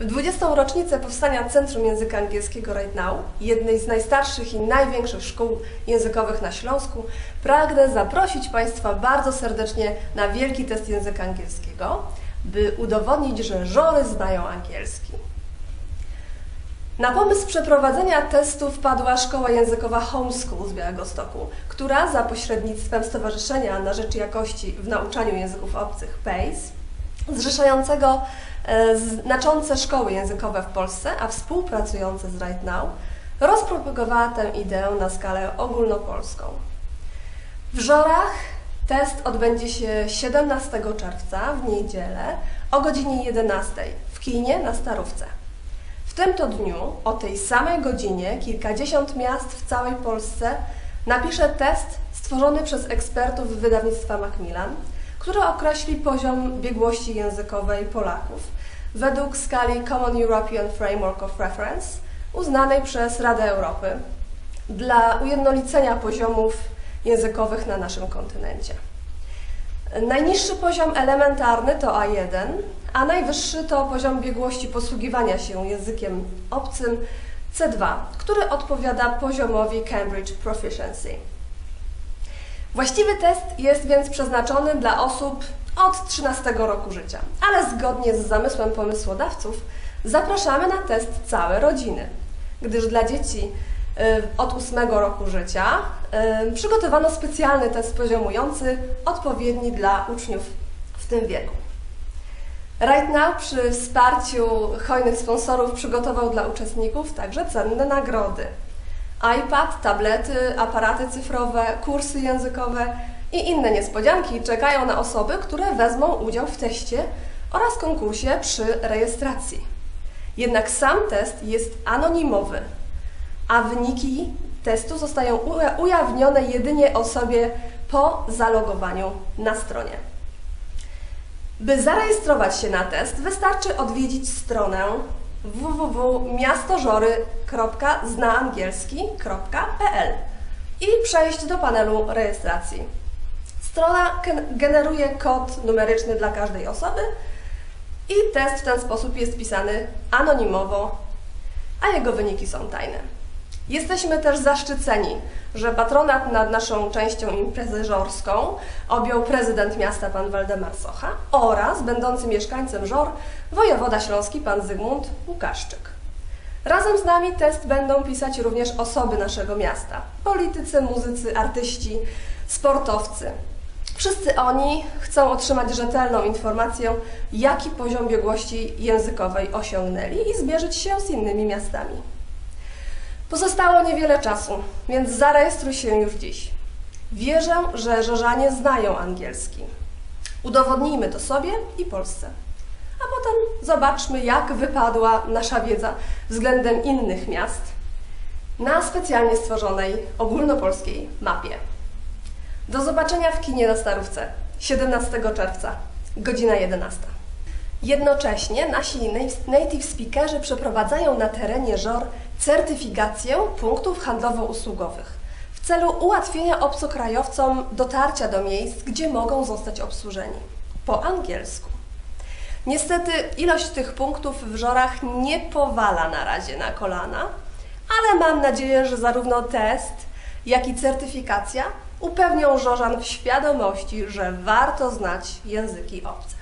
W 20. rocznicę powstania Centrum Języka Angielskiego Right Now, jednej z najstarszych i największych szkół językowych na Śląsku, pragnę zaprosić Państwa bardzo serdecznie na wielki test języka angielskiego, by udowodnić, że żory znają angielski. Na pomysł przeprowadzenia testu wpadła Szkoła Językowa Homeschool z Białegostoku, która za pośrednictwem Stowarzyszenia na Rzecz Jakości w Nauczaniu Języków Obcych PACE, zrzeszającego e, znaczące szkoły językowe w Polsce, a współpracujące z Right Now, rozpropagowała tę ideę na skalę ogólnopolską. W Żorach test odbędzie się 17 czerwca w niedzielę o godzinie 11 w kinie na Starówce. W tym to dniu, o tej samej godzinie, kilkadziesiąt miast w całej Polsce napisze test stworzony przez ekspertów wydawnictwa Macmillan, który określi poziom biegłości językowej Polaków według skali Common European Framework of Reference uznanej przez Radę Europy dla ujednolicenia poziomów językowych na naszym kontynencie. Najniższy poziom elementarny to A1, a najwyższy to poziom biegłości posługiwania się językiem obcym C2, który odpowiada poziomowi Cambridge Proficiency. Właściwy test jest więc przeznaczony dla osób od 13 roku życia, ale zgodnie z zamysłem pomysłodawców zapraszamy na test całe rodziny, gdyż dla dzieci y, od 8 roku życia y, przygotowano specjalny test poziomujący odpowiedni dla uczniów w tym wieku. Right Now przy wsparciu hojnych sponsorów przygotował dla uczestników także cenne nagrody. iPad, tablety, aparaty cyfrowe, kursy językowe i inne niespodzianki czekają na osoby, które wezmą udział w teście oraz konkursie przy rejestracji. Jednak sam test jest anonimowy, a wyniki testu zostają ujawnione jedynie osobie po zalogowaniu na stronie. By zarejestrować się na test, wystarczy odwiedzić stronę www.miastożory.znaangielski.pl i przejść do panelu rejestracji. Strona generuje kod numeryczny dla każdej osoby i test w ten sposób jest pisany anonimowo, a jego wyniki są tajne. Jesteśmy też zaszczyceni, że patronat nad naszą częścią imprezy żorską objął prezydent miasta pan Waldemar Socha oraz będący mieszkańcem Żor wojewoda śląski pan Zygmunt Łukaszczyk. Razem z nami test będą pisać również osoby naszego miasta: politycy, muzycy, artyści, sportowcy. Wszyscy oni chcą otrzymać rzetelną informację, jaki poziom biegłości językowej osiągnęli i zmierzyć się z innymi miastami. Pozostało niewiele czasu, więc zarejestruj się już dziś. Wierzę, że Żorzanie znają angielski. Udowodnijmy to sobie i Polsce. A potem zobaczmy, jak wypadła nasza wiedza względem innych miast na specjalnie stworzonej ogólnopolskiej mapie. Do zobaczenia w kinie na Starówce 17 czerwca, godzina 11. Jednocześnie nasi native speakerzy przeprowadzają na terenie żor certyfikację punktów handlowo-usługowych w celu ułatwienia obcokrajowcom dotarcia do miejsc, gdzie mogą zostać obsłużeni po angielsku. Niestety ilość tych punktów w żorach nie powala na razie na kolana, ale mam nadzieję, że zarówno test, jak i certyfikacja upewnią żorzan w świadomości, że warto znać języki obce.